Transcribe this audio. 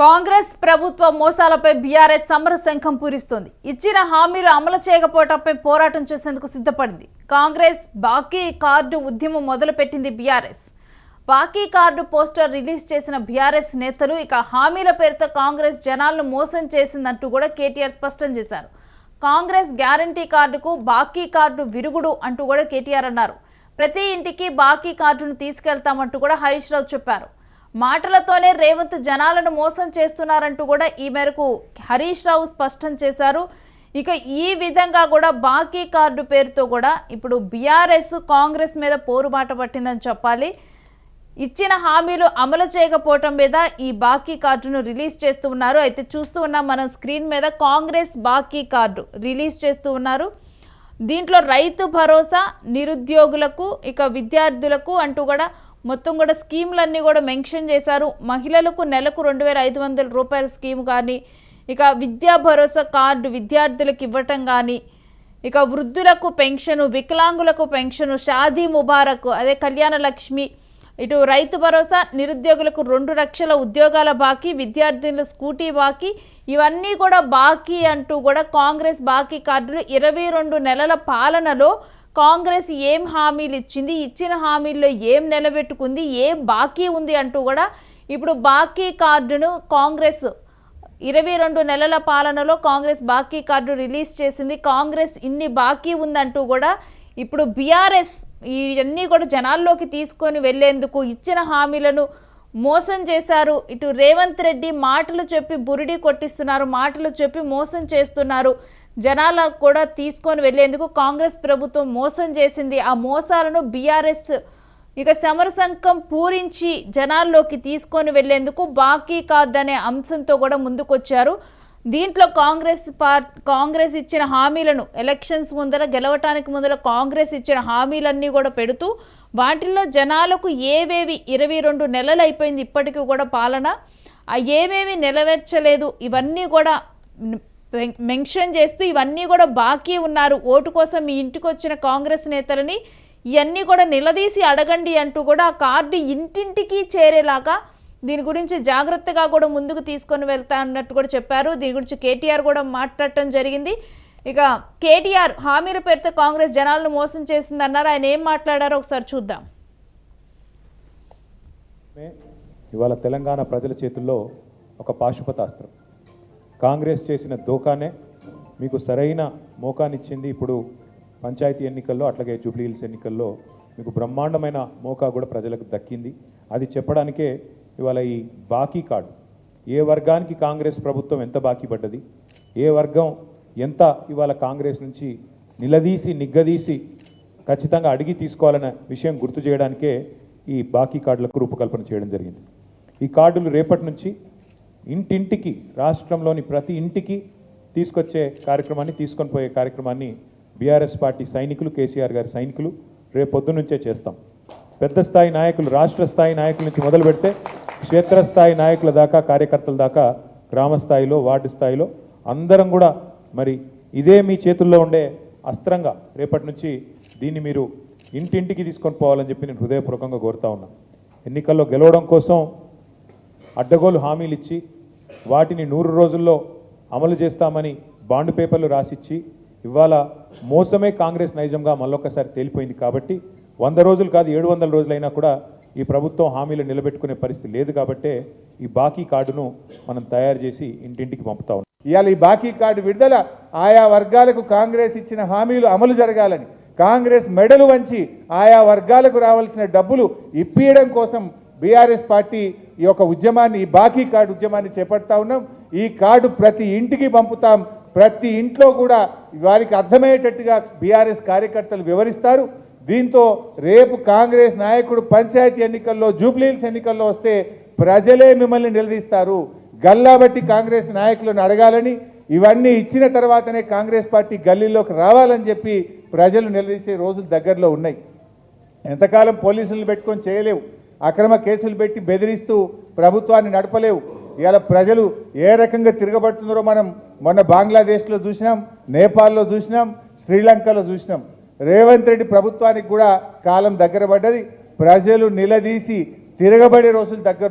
కాంగ్రెస్ ప్రభుత్వ మోసాలపై బీఆర్ఎస్ సమర శంఖం పూరిస్తోంది. ఇచ్చిన హామీలు అమలు చేయకపోవటంపై పోరాటం చేసేందుకు సిద్ధపడింది. కాంగ్రెస్ బాకీ కార్డు ఉద్యమం మొదలుపెట్టింది బీఆర్ఎస్. బాకీ కార్డు పోస్టర్ రిలీజ్ చేసిన బీఆర్ఎస్ నేతలు ఇక హామీల పేరుతో కాంగ్రెస్ జనాలను మోసం చేసిందంటూ కూడా కేటీఆర్ స్పష్టం చేశారు. కాంగ్రెస్ గ్యారంటీ కార్డుకు బాకీ కార్డు విరుగుడు అంటూ కూడా కేటీఆర్ అన్నారు. ప్రతి ఇంటికి బాకీ కార్డును తీసుకెళ్తామంటూ కూడా హరీష్ రావు చెప్పారు. మాటలతోనే రేవంత్ జనాలను మోసం చేస్తున్నారంటూ కూడా ఈ మేరకు హరీష్ రావు స్పష్టం చేశారు. ఇక ఈ విధంగా కూడా బాకీ కార్డు పేరుతో కూడా ఇప్పుడు బీఆర్ఎస్ కాంగ్రెస్ మీద పోరుబాట పట్టిందని చెప్పాలి. ఇచ్చిన హామీలు అమలు చేయకపోవటం మీద ఈ బాకీ కార్డును రిలీజ్ చేస్తూ ఉన్నారు. అయితే చూస్తూ ఉన్నాం మనం స్క్రీన్ మీద కాంగ్రెస్ బాకీ కార్డు రిలీజ్ చేస్తూ ఉన్నారు. దీంట్లో రైతు భరోసా నిరుద్యోగులకు ఇక విద్యార్థులకు అంటూ కూడా మొత్తం కూడా స్కీములన్నీ కూడా మెన్షన్ చేశారు. మహిళలకు నెలకు రెండు వేల ఐదు వందల రూపాయల స్కీమ్ కానీ ఇక విద్యా భరోసా కార్డు విద్యార్థులకు ఇవ్వటం కానీ ఇక వృద్ధులకు పెన్షను వికలాంగులకు పెన్షను షాదీ ముబారక్ అదే కళ్యాణ లక్ష్మి ఇటు రైతు భరోసా నిరుద్యోగులకు రెండు లక్షల ఉద్యోగాల బాకీ విద్యార్థుల స్కూటీ బాకీ ఇవన్నీ కూడా బాకీ అంటూ కూడా కాంగ్రెస్ బాకీ కార్డులు ఇరవై రెండు నెలల పాలనలో కాంగ్రెస్ ఏం హామీలు ఇచ్చింది ఇచ్చిన హామీల్లో ఏం నిలబెట్టుకుంది ఏం బాకీ ఉంది అంటూ కూడా ఇప్పుడు బాకీ కార్డును కాంగ్రెస్ ఇరవై రెండు నెలల పాలనలో కాంగ్రెస్ బాకీ కార్డు రిలీజ్ చేసింది. కాంగ్రెస్ ఇన్ని బాకీ ఉందంటూ కూడా ఇప్పుడు బీఆర్ఎస్ ఇవన్నీ కూడా జనాల్లోకి తీసుకొని వెళ్ళేందుకు ఇచ్చిన హామీలను మోసం చేశారు. ఇటు రేవంత్ రెడ్డి మాటలు చెప్పి బురిడి కొట్టిస్తున్నారు మాటలు చెప్పి మోసం చేస్తున్నారు. జనాలకు కూడా తీసుకొని వెళ్ళేందుకు కాంగ్రెస్ ప్రభుత్వం మోసం చేసింది. ఆ మోసాలను బీఆర్ఎస్ ఇక సమరసంకం పూరించి జనాల్లోకి తీసుకొని వెళ్ళేందుకు బాకీ కార్డు అనే అంశంతో కూడా ముందుకొచ్చారు. దీంట్లో కాంగ్రెస్ పార్ కాంగ్రెస్ ఇచ్చిన హామీలను ఎలక్షన్స్ ముందర గెలవటానికి ముందర కాంగ్రెస్ ఇచ్చిన హామీలన్నీ కూడా పెడుతూ వాటిల్లో జనాలకు ఏవేవి ఇరవై రెండు నెలలు అయిపోయింది ఇప్పటికీ కూడా పాలన ఏవేవి ఏమేమి నెరవేర్చలేదు ఇవన్నీ కూడా మెన్షన్ చేస్తూ ఇవన్నీ కూడా బాకీ ఉన్నారు. ఓటు కోసం మీ ఇంటికి వచ్చిన కాంగ్రెస్ నేతలని ఇవన్నీ కూడా నిలదీసి అడగండి అంటూ కూడా ఆ కార్డు ఇంటింటికి చేరేలాగా దీని గురించి జాగ్రత్తగా కూడా ముందుకు తీసుకొని వెళ్తా అన్నట్టు కూడా చెప్పారు. దీని గురించి కేటీఆర్ కూడా మాట్లాడటం జరిగింది. ఇక కేటీఆర్ హామీల పేరుతో కాంగ్రెస్ జనాలను మోసం చేసింది అన్నారు ఆయన ఏం మాట్లాడారో ఒకసారి చూద్దాం. ఇవాళ తెలంగాణ ప్రజల చేతుల్లో ఒక పాశుపతాస్త్రం. కాంగ్రెస్ చేసిన దోకానే మీకు సరైన మోకానిచ్చింది ఇప్పుడు పంచాయతీ ఎన్నికల్లో అట్లాగే జూబ్లీ హిల్స్ ఎన్నికల్లో మీకు బ్రహ్మాండమైన మోకా కూడా ప్రజలకు దక్కింది. అది చెప్పడానికే ఇవాళ ఈ బాకీ కార్డు. ఏ వర్గానికి కాంగ్రెస్ ప్రభుత్వం ఎంత బాకీ పడ్డది? ఏ వర్గం ఎంత ఇవాళ కాంగ్రెస్ నుంచి నిలదీసి నిగ్గదీసి ఖచ్చితంగా అడిగి తీసుకోవాలనే విషయం గుర్తు చేయడానికే ఈ బాకీ కార్డులకు రూపకల్పన చేయడం జరిగింది. ఈ కార్డులు రేపటి నుంచి ఇంటింటికి రాష్ట్రంలోని ప్రతి ఇంటికి తీసుకొచ్చే కార్యక్రమాన్ని తీసుకొని పోయే కార్యక్రమాన్ని బీఆర్ఎస్ పార్టీ సైనికులు కేసీఆర్ గారి సైనికులు రేపొద్దు నుంచే చేస్తాం. పెద్ద స్థాయి నాయకులు రాష్ట్ర స్థాయి నాయకుల నుంచి మొదలు పెడితే క్షేత్రస్థాయి నాయకుల దాకా కార్యకర్తల దాకా గ్రామ స్థాయిలో వార్డు స్థాయిలో అందరం కూడా మరి ఇదే మీ చేతుల్లో ఉండే అస్త్రంగా రేపటి నుంచి దీన్ని మీరు ఇంటింటికి తీసుకొని పోవాలని చెప్పి నేను హృదయపూర్వకంగా కోరుతా ఉన్నా. ఎన్నికల్లో గెలవడం కోసం అడ్డగోలు హామీలు ఇచ్చి వాటిని నూరు రోజుల్లో అమలు చేస్తామని బాండ్ పేపర్లు రాసిచ్చి ఇవాళ మోసమే కాంగ్రెస్ నైజంగా మళ్ళొక్కసారి తేలిపోయింది కాబట్టి వంద రోజులు కాదు ఏడు వందల రోజులైనా కూడా ఈ ప్రభుత్వం హామీలు నిలబెట్టుకునే పరిస్థితి లేదు కాబట్టే ఈ బాకీ కార్డును మనం తయారు చేసి ఇంటింటికి పంపుతా ఉన్నాం. ఇవాళ ఈ బాకీ కార్డు విడుదల ఆయా వర్గాలకు కాంగ్రెస్ ఇచ్చిన హామీలు అమలు జరగాలని కాంగ్రెస్ మెడలు వంచి ఆయా వర్గాలకు రావాల్సిన డబ్బులు ఇప్పియడం కోసం బీఆర్ఎస్ పార్టీ ఈ యొక్క ఉద్యమాన్ని ఈ బాకీ కార్డు ఉద్యమాన్ని చేపడతా ఉన్నాం. ఈ కార్డు ప్రతి ఇంటికి పంపుతాం. ప్రతి ఇంట్లో కూడా వారికి అర్థమయ్యేటట్టుగా బీఆర్ఎస్ కార్యకర్తలు వివరిస్తారు. దీంతో రేపు కాంగ్రెస్ నాయకుడు పంచాయతీ ఎన్నికల్లో జూబ్లీహిల్స్ ఎన్నికల్లో వస్తే ప్రజలే మిమ్మల్ని నిలదీస్తారు. గల్లాబట్టి కాంగ్రెస్ నాయకులను అడగాలని ఇవన్నీ ఇచ్చిన తర్వాతనే కాంగ్రెస్ పార్టీ గల్లీలోకి రావాలని చెప్పి ప్రజలు నిలదీసే రోజులు దగ్గరలో ఉన్నాయి. ఎంతకాలం పోలీసులు పెట్టుకొని చేయలేవు. అక్రమ కేసులు పెట్టి బెదిరిస్తూ ప్రభుత్వాన్ని నడపలేవు. ఇవాళ ప్రజలు ఏ రకంగా తిరగబడుతున్నారో మనం మొన్న బంగ్లాదేశ్లో చూసినాం నేపాల్లో చూసినాం శ్రీలంకలో చూసినాం. రేవంత్ రెడ్డి ప్రభుత్వానికి కూడా కాలం దగ్గర పడ్డది. ప్రజలు నిలదీసి తిరగబడే రోజులు దగ్గర